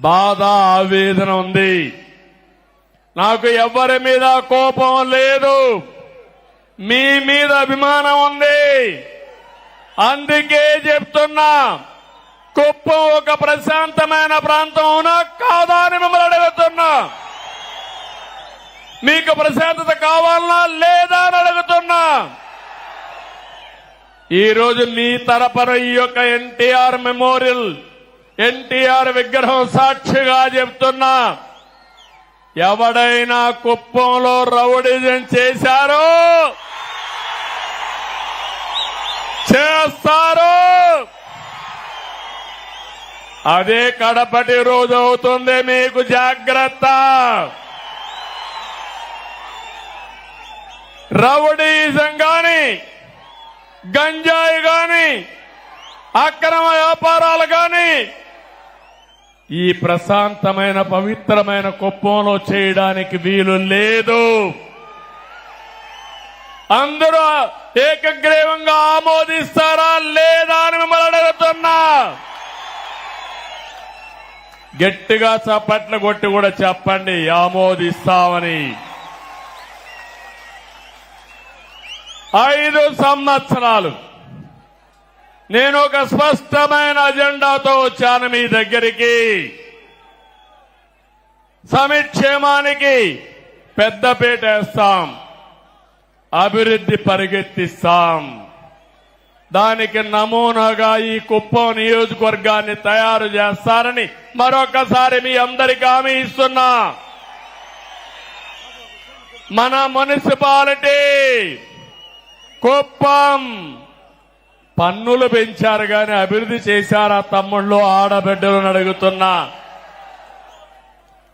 బాధ ఆవేదన ఉంది. నాకు ఎవరి మీద కోపం లేదు. మీ మీద అభిమానం ఉంది. అందుకే చెప్తున్నా కుప్పం ఒక ప్రశాంతమైన ప్రాంతం అవునా కాదా అని మిమ్మల్ని అడుగుతున్నా. మీకు ప్రశాంతత కావాలనా లేదా అని అడుగుతున్నా. ఈరోజు మీ తరపున ఈ యొక్క ఎన్టీఆర్ మెమోరియల్ ఎన్టీఆర్ విగ్రహం సాక్షిగా చెప్తున్నా ఎవడైనా కుప్పంలో రౌడిజం చేశారో చేస్తారు. అదే కడపటి రోజు అవుతుంది మీకు జాగ్రత్త. రౌడీజం గాని గంజాయి గాని అక్రమ వ్యాపారాలు గాని ఈ ప్రశాంతమైన పవిత్రమైన కుప్పంలో చేయడానికి వీలు లేదు. అందరూ ఏకగ్రీవంగా ఆమోదిస్తారా లేదా అని మిమ్మల్ని అడుగుతున్నా. గట్టిగా చప్పట్లు కొట్టి కూడా చెప్పండి ఆమోదిస్తామని. ఐదు సంవత్సరాలు నేను ఒక స్పష్టమైన అజెండాతో వచ్చాను మీ దగ్గరికి. సమిక్షేమానికి పెద్దపీట వేస్తాం. అభివృద్ధి పరిగెత్తిస్తాం. దానికి నమూనాగా ఈ కుప్పం నియోజకవర్గాన్ని తయారు చేస్తారని మరొకసారి మీ అందరికీ హామీ ఇస్తున్నా. మన మున్సిపాలిటీ కుప్పం పన్నులు పెంచారు కానీ అభివృద్ధి చేశారా తమ్ముళ్ళు? ఆడబిడ్డలను అడుగుతున్నా.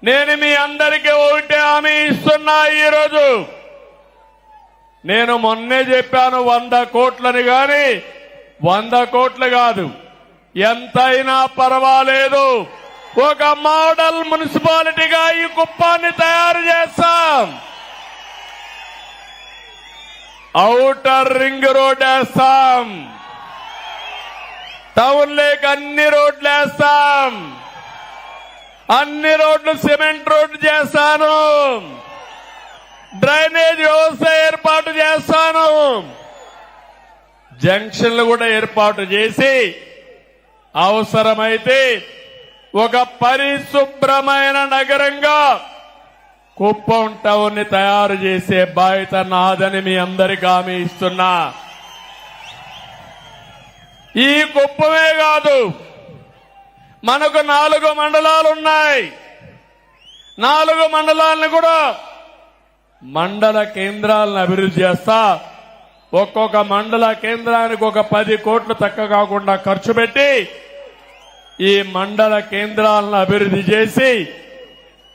నేను మీ అందరికీ ఒకటి హామీ ఇస్తున్నా ఈరోజు. నేను మొన్నే చెప్పాను వంద కోట్లని గాని వంద కోట్లు కాదు. ఎంతైనా పర్వాలేదు. ఒక మోడల్ మున్సిపాలిటీగా ఈ కుప్పాన్ని తయారు చేస్తాం. ఔటర్ రింగ్ రోడ్ వేస్తాం. టౌన్ లేక్ అన్ని రోడ్లు వేస్తాం. అన్ని రోడ్లు సిమెంట్ రోడ్లు చేస్తాను. డ్రైనేజ్ వ్యవస్థ ఏర్పాటు చేస్తాను. జంక్షన్లు కూడా ఏర్పాటు చేసి అవసరమైతే ఒక పరిశుభ్రమైన నగరంగా కుప్పం టౌన్ని తయారు చేసే బాధ్యత నాదని మీ అందరికీ హామీ ఇస్తున్నా. ఈ కుప్పమే కాదు. మనకు నాలుగు మండలాలు ఉన్నాయి నాలుగు మండలాలను కూడా మండల కేంద్రాలను అభివృద్ధి చేస్తా. ఒక్కొక్క మండల కేంద్రానికి ఒక పది కోట్లు తక్కువ కాకుండా ఖర్చు పెట్టి ఈ మండల కేంద్రాలను అభివృద్ధి చేసి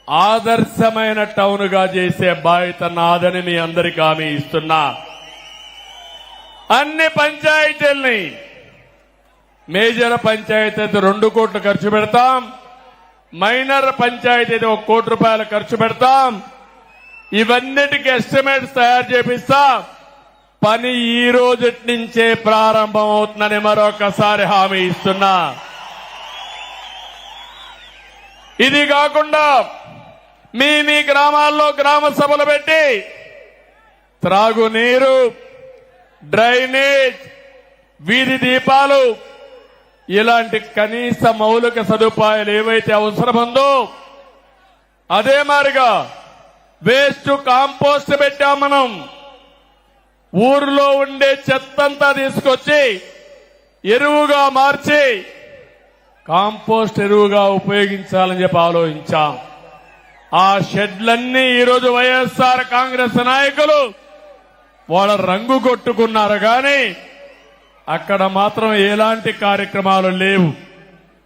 ఆదర్శమైన టౌన్గా చేసే బాధ్యత నాదని మీ అందరికీ హామీ ఇస్తున్నా. అన్ని పంచాయతీల్ని మేజర్ పంచాయతీ అయితే రెండు కోట్లు ఖర్చు పెడతాం. మైనర్ పంచాయతీ అయితే ఒక కోటి రూపాయలు ఖర్చు పెడతాం. ఇవన్నిటికి ఎస్టిమేట్స్ తయారు చేపిస్తా. పని ఈ రోజు నుంచే ప్రారంభం అవుతుందని మరొకసారి హామీ ఇస్తున్నా. ఇది కాకుండా మీ మీ గ్రామాల్లో గ్రామ సభలు పెట్టి త్రాగునీరు డ్రైనేజ్ వీధి దీపాలు ఇలాంటి కనీస మౌలిక సదుపాయాలు ఏవైతే అవసరముందో అదే మారిగా వేస్ట్ కాంపోస్ట్ పెట్టాం మనం. ఊర్లో ఉండే చెత్తంతా తీసుకొచ్చి ఎరువుగా మార్చి కాంపోస్ట్ ఎరువుగా ఉపయోగించాలని చెప్పి ఆలోచించాం. ఆ షెడ్లన్నీ ఈరోజు వైఎస్ఆర్ కాంగ్రెస్ నాయకులు వాళ్ళ రంగు కొట్టుకున్నారు కానీ అక్కడ మాత్రం ఎలాంటి కార్యక్రమాలు లేవు.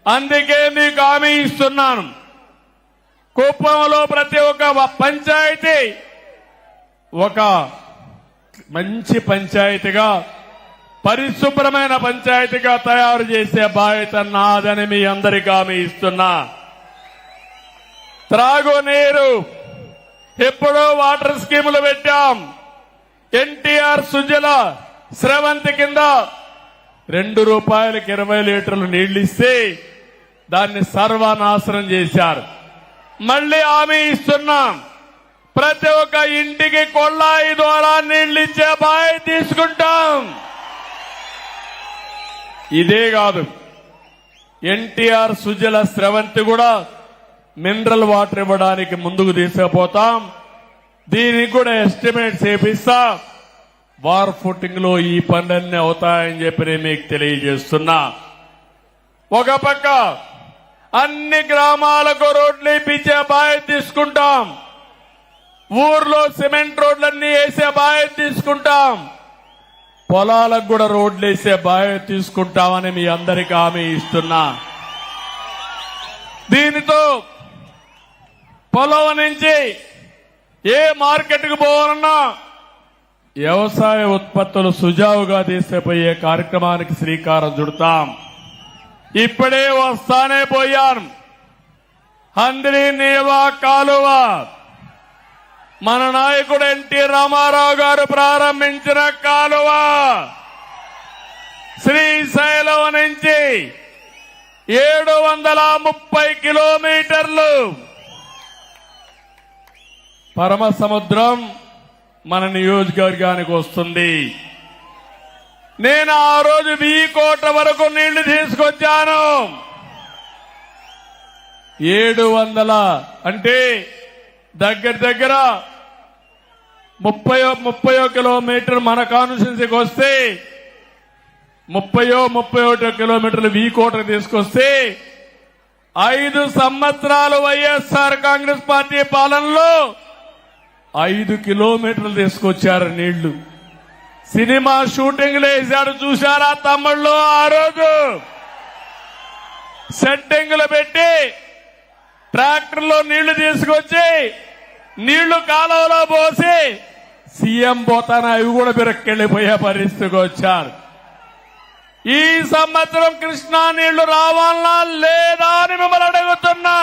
అందుకే నీకు హామీ ఇస్తున్నాను. కుప్పంలో ప్రతి ఒక్క పంచాయతీ ఒక మంచి పంచాయతీగా పరిశుభ్రమైన పంచాయతీగా తయారు చేసే బాధ్యత నాదని మీ అందరికీ హామీ ఇస్తున్నా. త్రాగునీరు ఎప్పుడో వాటర్ స్కీములు పెట్టాం. ఎన్టీఆర్ సుజల స్రవంతి కింద రెండు రూపాయలకు ఇరవై లీటర్లు నీళ్ళు ఇస్తే దాన్ని సర్వనాశనం చేశారు. మళ్ళీ హామీ ఇస్తున్నాం. ప్రతి ఒక్క ఇంటికి కొళ్ళాయి ద్వారా నీళ్ళు ఇచ్చే బాయ్ తీసుకుంటాం. ఇదే కాదు ఎన్టీఆర్ సుజల స్రవంతి కూడా మినరల్ వాటర్ ఇవ్వడానికి ముందుకు తీసుకుపోతాం. దీనికి కూడా ఎస్టిమేట్ చేపిస్తా వార్ ఫుటింగ్లో ఈ పనులన్నీ అవుతాయని చెప్పి నేను మీకు తెలియజేస్తున్నా. ఒక పక్క అన్ని గ్రామాలకు రోడ్లు ఇప్పించే బాధ్యత తీసుకుంటాం. ఊర్లో సిమెంట్ రోడ్లన్నీ వేసే బాధ్యత తీసుకుంటాం. పొలాలకు కూడా రోడ్లు వేసే బాధ్యత తీసుకుంటామని మీ అందరికీ హామీ ఇస్తున్నా. దీనితో పొలం నుంచి ఏ మార్కెట్కు పోవాలన్నా వ్యవసాయ ఉత్పత్తులు సుజావుగా తీసుకుపోయే కార్యక్రమానికి శ్రీకారం చుడతాం. ఇప్పుడే వస్తానే పోయాం. హంద్రి నీవా కాలువ. మన నాయకుడు ఎన్టీ రామారావు గారు ప్రారంభించిన కాలువ. శ్రీశైలం నుంచి ఏడు వందల ముప్పై కిలోమీటర్లు. పరమ సముద్రం మన నియోజకవర్గానికి వస్తుంది. నేను ఆ రోజు వెయ్యి కోట్ల వరకు నీళ్ళు తీసుకొచ్చాను. ఏడు వందల అంటే దగ్గర దగ్గర ముప్పయో ముప్పయో కిలోమీటర్ మన కాన్స్టిట్యున్సీకి వస్తే ముప్పయో ముప్పై ఒకటో కిలోమీటర్లు వీ కోటకు తీసుకొస్తే ఐదు సంవత్సరాలు వైఎస్ఆర్ కాంగ్రెస్ పార్టీ పాలనలో ఐదు కిలోమీటర్లు తీసుకొచ్చారు నీళ్ళు. సినిమా షూటింగ్ వేశాడు చూశారా తమ్ముళ్ళు? ఆ రోజు సెట్టింగ్లు పెట్టి ట్రాక్టర్లో నీళ్ళు తీసుకొచ్చి నీళ్ళు కాలువలో పోసి సీఎం పోతాన? అవి కూడా బిరక్కెళ్ళిపోయే పరిస్థితికి వచ్చారు. ఈ సంవత్సరం కృష్ణా నీళ్ళు రావాలా లేదా అని మిమ్మల్ని అడుగుతున్నా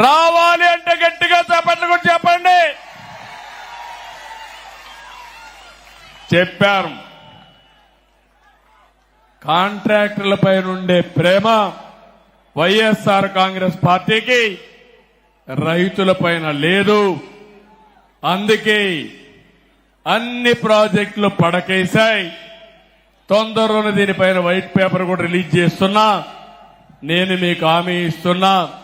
రావాలి అంటే గట్టిగా చెప్పండి కూడా చెప్పండి. చెప్పారు. కాంట్రాక్టర్లపై నుండే ప్రేమ వైఎస్ఆర్ కాంగ్రెస్ పార్టీకి రైతులపైన లేదు. అందుకే అన్ని ప్రాజెక్టులు పడకేశాయి. తొందరలోనే దీనిపైన వైట్ పేపర్ కూడా రిలీజ్ చేస్తున్నా. నేను మీకు హామీ ఇస్తున్నా.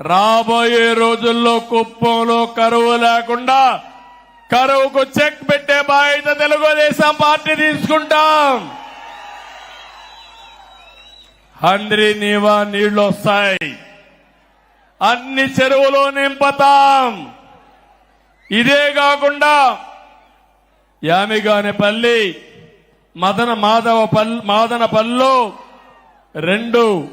రాబోయే రోజుల్లో కుప్పంలో కరువు లేకుండా కరువుకు చెక్ పెట్టే బాధ్యత తెలుగుదేశం పార్టీ తీసుకుంటాం. హంద్రి నీవా నీళ్ళు వస్తాయి. అన్ని చెరువులు నింపుతాం. ఇదే కాకుండా యామిగానిపల్లి మదన మాధవ పల్ మాదనపల్లిలో రెండు